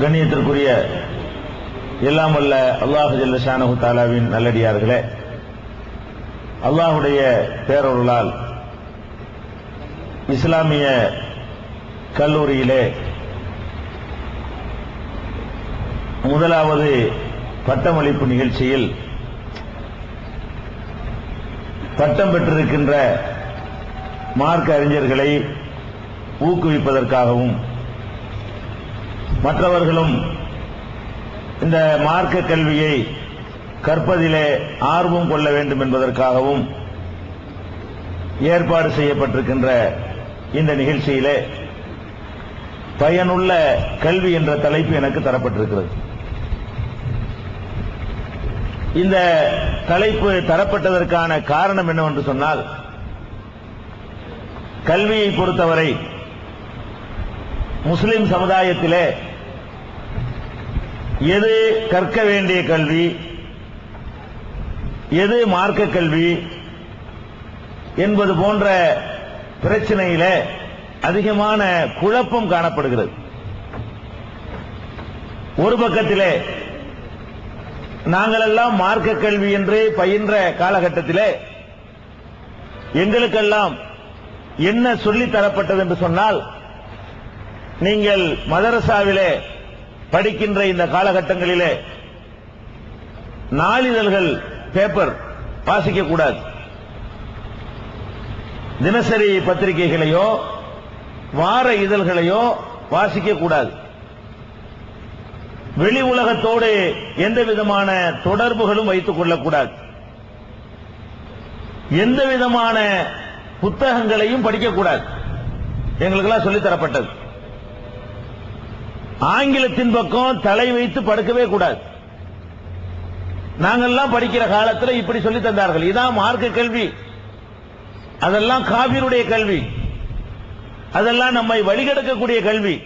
கண்ணியத்திற்குரிய எல்லாம் அல்ல அல்லாஹு ஜல்ல ஷானஹு தாலாவின் நல்லடியார்களே அல்லாஹுடைய பேரொருளால் இஸ்லாமிய கல்லூரியிலே முதலாவது பட்டமளிப்பு நிகழ்ச்சியில் பட்டம் பெற்றிருக்கின்ற மார்க்க அறிஞர்களை ஊக்குவிப்பதற்காகவும் மற்றவர்களும் இந்த மார்க்க கல்வியை கற்பதிலே ஆர்வம் கொள்ள வேண்டும் என்பதற்காகவும் ஏற்பாடு செய்யப்பட்டிருக்கின்ற இந்த நிகழ்ச்சியிலே பயனுள்ள கல்வி என்ற தலைப்பு எனக்கு தரப்பட்டிருக்கிறது. இந்த தலைப்பு தரப்பட்டதற்கான காரணம் என்னவென்று சொன்னால் கல்வியை பொறுத்தவரை முஸ்லிம் சமுதாயத்திலே எது கற்க வேண்டிய கல்வி? எது மார்க்க கல்வி? என்பது போன்ற பிரச்சனையில அதிகமான குழப்பம் காணப்படுகிறது. ஒரு பக்கத்திலே நாங்களெல்லாம் மார்க்க கல்வி என்று பயின்ற காலகட்டத்திலே எங்களுக்கெல்லாம் என்ன சொல்லித் தரப்பட்டது என்று சொன்னால் நீங்கள் மதரசாவிலே படிக்கின்ற இந்த காலகட்டங்களிலே நாளிதழ்கள் பேப்பர் வாசிக்க கூடாது. தினசரி பத்திரிகைகளையோ வார இதழ்களையோ வாசிக்க கூடாது. வெளி உலகத்தோடு எந்த விதமான தொடர்புகளும் வைத்துக் கொள்ளக்கூடாது எந்த விதமான புத்தகங்களையும் படிக்கக்கூடாது எங்களுக்கெல்லாம் சொல்லித்தரப்பட்டது ஆங்கிலத்தின் பக்கம் தலை வைத்து படுக்கவே கூடாது. நாங்கள்லாம் படிக்கிற காலத்தில் இப்படி சொல்லி தந்தார்கள். இதான் மார்க்க கல்வி. அதெல்லாம் காவிருடைய கல்வி. அதெல்லாம் நம்மை வழிகெடுக்கக்கூடிய கல்வி.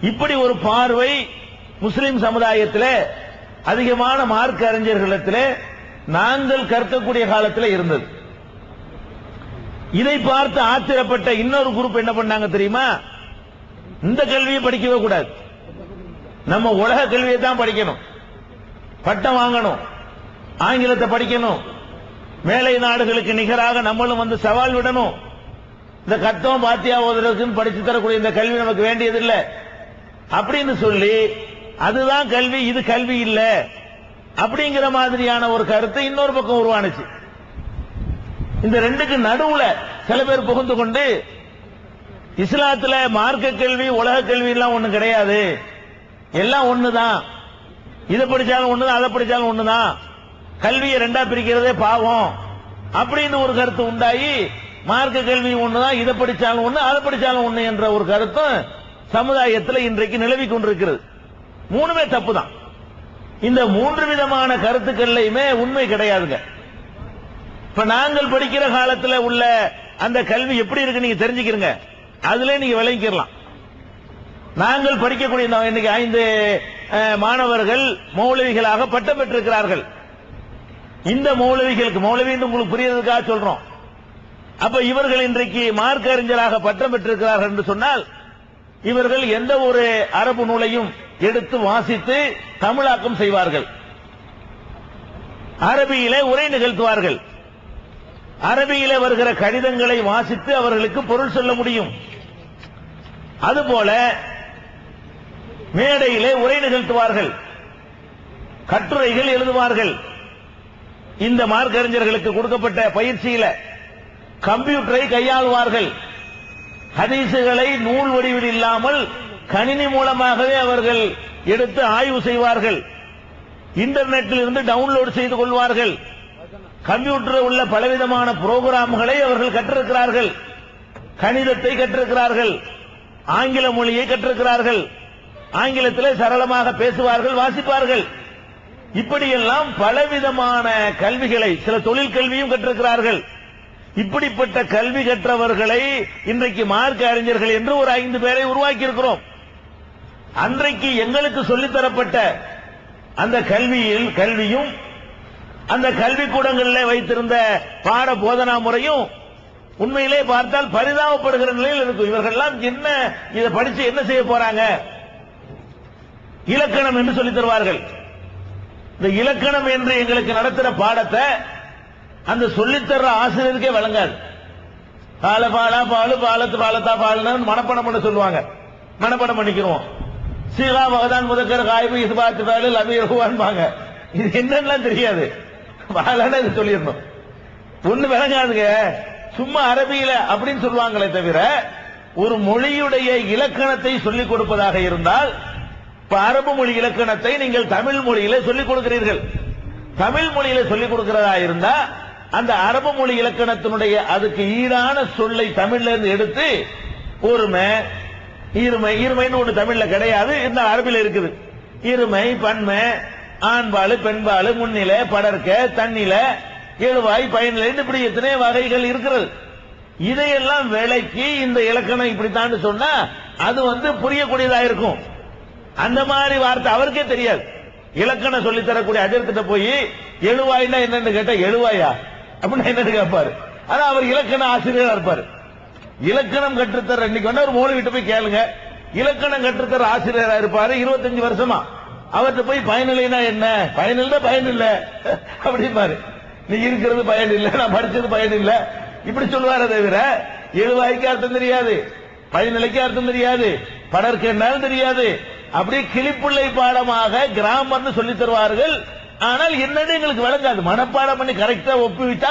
இப்படி ஒரு பார்வை முஸ்லிம் சமுதாயத்தில் அதிகமான மார்க்க அறிஞர்களிடத்தில் நாங்கள் கற்கக்கூடிய காலத்தில் இருந்தது. இதை பார்த்து ஆத்திரப்பட்ட இன்னொரு குரூப் என்ன பண்ணாங்க தெரியுமா? இந்த கல்வியை படிக்கவே கூடாது. நம்ம உலக கல்வியை தான் படிக்கணும். பட்டம் வாங்கணும். ஆங்கிலத்தை படிக்கணும். மேலை நாடுகளுக்கு நிகராக நம்மளும் வந்து சவால் விடணும். இந்த கத்தம் பாத்தியா ஓதுறதுக்குன்னு படிச்சு தரக்கூடிய இந்த கல்வி நமக்கு வேண்டியதில்லை. அப்படின்னு சொல்லி அதுதான் கல்வி இது கல்வி இல்ல. அப்படிங்கிற மாதிரியான ஒரு கருத்து இன்னொரு பக்கம் உருவானுச்சு. இந்த ரெண்டுக்கு நடுவுல சில பேர் புகுந்து கொண்டு இஸ்லாத்துல மார்க்க கேள்வி உலக கேள்வி எல்லாம் ஒண்ணு கிடையாது. எல்லாம் ஒண்ணுதான். இதை படிச்சாலும் ஒண்ணுதான் அதை படிச்சாலும் ஒண்ணுதான். கல்வியை ரெண்டா பிரிக்கிறதே பாவம். அப்படின்னு ஒரு கருத்து உண்டாகி மார்க்க கல்வி ஒண்ணுதான் இதை படிச்சாலும் ஒண்ணு அதை படிச்சாலும் ஒண்ணு என்ற ஒரு கருத்தும் சமுதாயத்தில் இன்றைக்கு நிலவி கொண்டிருக்கிறது. மூணுமே தப்பு தான் இந்த மூன்று விதமான கருத்துக்கள்லையுமே உண்மை கிடையாதுங்க. இப்ப நாங்கள் படிக்கிற காலத்துல உள்ள அந்த கல்வி எப்படி இருக்கு நீங்க தெரிஞ்சுக்கிறீங்க. அதுல நீங்க விளங்கிக்கலாம் நாங்கள் படிக்கக்கூடிய இன்னைக்கு ஐந்து மாணவர்கள் மௌலவிகளாக பட்டம் பெற்றிருக்கிறார்கள். இந்த மௌலவிகளுக்கு மௌலவி உங்களுக்கு புரியறதுக்காக சொல்றோம். அப்ப இவர்கள் இன்றைக்கு மார்க்க அறிஞராக பட்டம் பெற்றிருக்கிறார்கள் என்று சொன்னால் இவர்கள் எந்த ஒரு அரபு நூலையும் எடுத்து வாசித்து தமிழாக்கம் செய்வார்கள். அரபியிலே உரை நிகழ்த்துவார்கள். அரபியிலே வருகிற கடிதங்களை வாசித்து அவர்களுக்கு பொருள் சொல்ல முடியும். அதுபோல மேடையிலே உரை நிகழ்த்துவார்கள். கட்டுரைகள் எழுதுவார்கள். இந்த மார்க்கறிஞர்களுக்கு கொடுக்கப்பட்ட பயிற்சியில கம்ப்யூட்டரை கையாளுவார்கள். ஹதீசுகளை நூல் வடிவில் இல்லாமல் கணினி மூலமாகவே அவர்கள் எடுத்து ஆய்வு செய்வார்கள். இன்டர்நெட்டில் இருந்து டவுன்லோட் செய்து கொள்வார்கள். கம்ப்யூட்டர் உள்ள பலவிதமான புரோகிராம்களை அவர்கள் கற்றிருக்கிறார்கள். கணிதத்தை கற்றிருக்கிறார்கள். ஆங்கில மொழியை கற்றிருக்கிறார்கள். ஆங்கிலத்தில் சரளமாக பேசுவார்கள் வாசிப்பார்கள். இப்படியெல்லாம் பலவிதமான கல்விகளை சில தொழில் கல்வியும் கற்றிருக்கிறார்கள். இப்படிப்பட்ட கல்வி கற்றவர்களை இன்றைக்கு மார்க்க அறிஞர்கள் என்று ஒரு ஐந்து பேரை உருவாக்கி இருக்கிறோம் அன்றைக்கு எங்களுக்கு சொல்லித்தரப்பட்ட அந்த கல்வியில் கல்வியும் அந்த கல்விக்கூடங்களில் வைத்திருந்த பாட போதனா முறையும் உண்மையிலே பார்த்தால் பரிதாபப்படுகிற நிலையில் இருக்கும். இவர்கள்லாம் என்ன இதை படிச்சு என்ன செய்ய போறாங்க? இலக்கணம் என்று சொல்லி தருவார்கள். இந்த இலக்கணம் என்று எங்களுக்கு நடத்துற பாடத்தை அந்த சொல்லித்தர்ற ஆசிரியருக்கே வழங்காது. பால பாலா பாலு பாலத்து பாலத்தா பாலுன்னு மனப்பாடம் பண்ண சொல்லுவாங்க. மனப்பாடம் பண்ணிக்கிறோம் சீகா மகதான் முதக்கர் காய்வு இசுபாத்து பாலு லபீருவான்பாங்க இது என்னன்னா தெரியாது. பாலான இது சொல்லிடணும். ஒண்ணு விளங்காதுங்க. சும்மா அரபியில அப்படின்னு சொல்லுவாங்களே தவிர ஒரு மொழியுடைய இலக்கணத்தை சொல்லிக் கொடுப்பதாக இருந்தால் இப்ப அரபு மொழி இலக்கணத்தை நீங்கள் தமிழ் மொழியில சொல்லிக் கொடுக்கிறீர்கள். தமிழ் மொழியில சொல்லிக் கொடுக்கிறதா இருந்தா அந்த அரபு மொழி இலக்கணத்தினுடைய அதுக்கு ஈடான சொல்லை தமிழ்ல இருந்து எடுத்து ஒருமை இருமை இருமைன்னு ஒண்ணு தமிழ்ல கிடையாது இந்த அரபில இருக்குது. இருமை பன்மை ஆண்பாலு பெண்பாலு முன்னிலை படர்க்க தண்ணில எழுவாய் பயனிலை இப்படி எத்தனை வகைகள் இருக்கிறது. இதையெல்லாம் விளக்கி இந்த இலக்கணம் இப்படித்தான் சொன்னா அது வந்து புரியக்கூடியதா இருக்கும். அந்த மாதிரி வார்த்தை அவருக்கே தெரியாது. இலக்கணம் சொல்லி தரக்கூடிய அஜர்கிட்ட போய் எழுவாய்னா என்னன்னு கேட்டா எழுவாயா அப்படின்னு என்னன்னு கேட்பாரு. ஆனா அவர் இலக்கண ஆசிரியரா இருப்பாரு. இலக்கணம் கற்றுத்தர இன்னைக்கு வந்து ஒரு மௌலவிட்ட போய் கேளுங்க. இலக்கணம் கற்றுத்தர ஆசிரியரா இருப்பாரு இருபத்தஞ்சு வருஷமா. அவர்கிட்ட போய் பயனில்லைனா என்ன? பயனில்லை பயனில்லை. அப்படிம்பாரு. நீ இருக்கிறது பயன் இல்ல நான் படிச்சது பயன் இல்ல. இப்படி சொல்லுவாரே தவிர எழுவாய்க்கு அர்த்தம் தெரியாது? பயனிலைக்கு அர்த்தம் தெரியாது. படற்கு என்னாலும் தெரியாது. அப்படியே கிளிப்புள்ளை பாடமாக கிராமர்னு சொல்லி தருவார்கள். ஆனால் என்னன்னு எங்களுக்கு விளங்காது. மனப்பாடம் பண்ணி கரெக்டா ஒப்புவித்தால்